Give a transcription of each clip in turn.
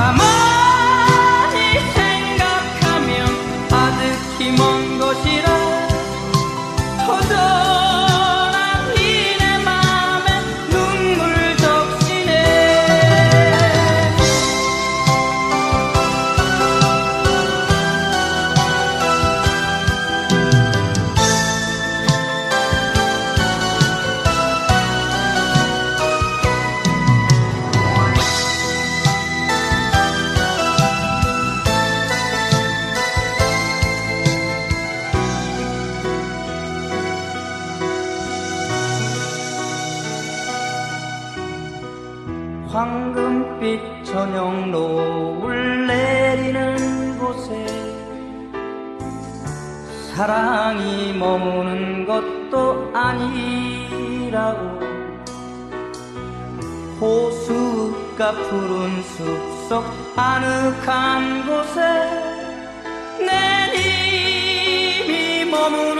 가 황금빛 저녁 노을 내리는 곳에 사랑이 머무는 것도 아니라고 호수가 푸른 숲속 아늑한 곳에 내 님이 머무는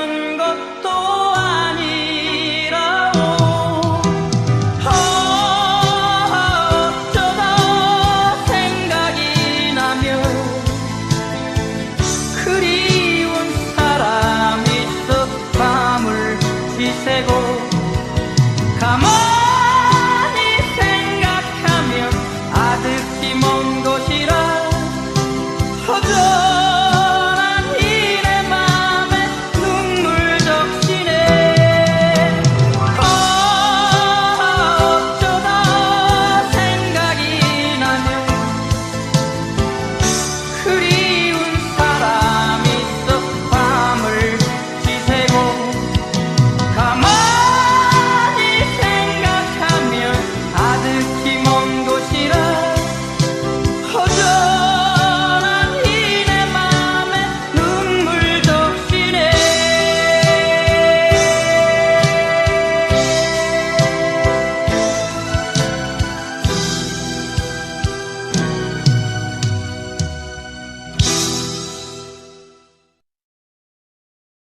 지새고 가만히 생각하면 아득히 먼곳